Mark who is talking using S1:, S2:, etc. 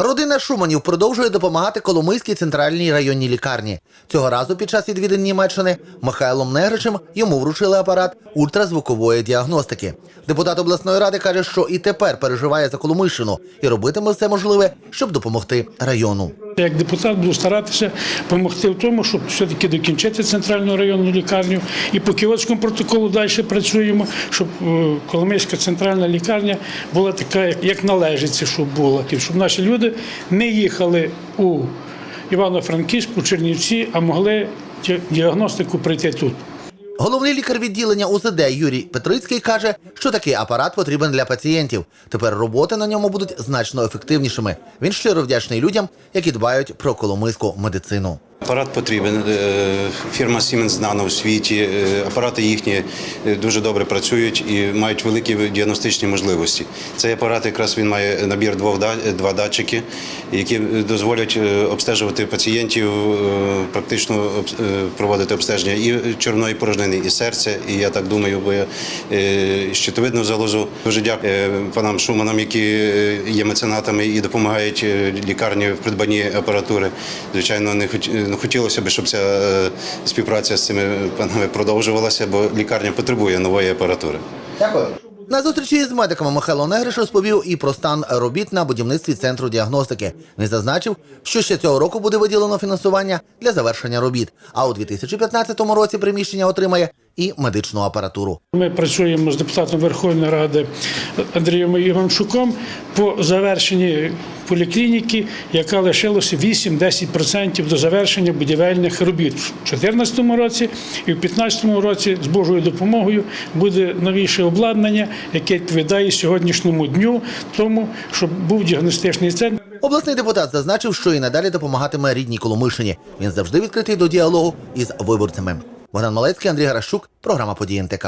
S1: Родина Шуманів продовжує допомагати Коломийській центральній районній лікарні. Цього разу під час відвідин Німеччини Михайлом Негричем йому вручили апарат ультразвукової діагностики. Депутат обласної ради каже, що і тепер переживає за Коломийщину і робитиме все можливе, щоб допомогти району.
S2: Як депутат буду старатися допомогти в тому, щоб все-таки докінчити центральну районну лікарню і по кіотському протоколу далі працюємо, щоб е, Коломийська центральна лікарня була така, як- належиться, щоб була, щоб наші люди не їхали у Івано-Франківськ, у Чернівці, а могли діагностику пройти тут.
S1: Головний лікар відділення УЗД Юрій Петрицький каже, що такий апарат потрібен для пацієнтів. Тепер роботи на ньому будуть значно ефективнішими. Він щиро вдячний людям, які дбають про коломийську медицину.
S3: Апарат потрібен. Е, Фірма Siemens знана у світі. Е, Апарати їхні е, дуже добре працюють і мають великі діагностичні можливості. Цей апарат якраз він має набір двох два датчики, які дозволять обстежувати пацієнтів, практично проводити обстеження і червоної порожнини, і серця. І я так думаю, бо я щитовидну залозу. Дуже дякую панам Шуманам, які є меценатами і допомагають лікарні в придбанні апаратури. Звичайно, не хотілося б, щоб ця е, співпраця з цими панами продовжувалася, бо лікарня потребує нової апаратури.
S1: Дякую. На зустрічі з медиками Михайло Негриш розповів і про стан робіт на будівництві центру діагностики. Він зазначив, що ще цього року буде виділено фінансування для завершення робіт. А у 2015 році приміщення отримає і медичну апаратуру.
S2: Ми працюємо з депутатом Верховної Ради Андрієм Іванчуком по завершенні поліклініки, яка лишилося 8-10% до завершення будівельних робіт в 2014 році і в 2015 році з Божою допомогою буде новіше обладнання, яке відповідає сьогоднішньому дню, тому щоб був діагностичний центр.
S1: Обласний депутат зазначив, що і надалі допомагатиме рідній Коломишині. Він завжди відкритий до діалогу із виборцями. Богдан Малецький, Андрій Гаращук, програма «Події НТК».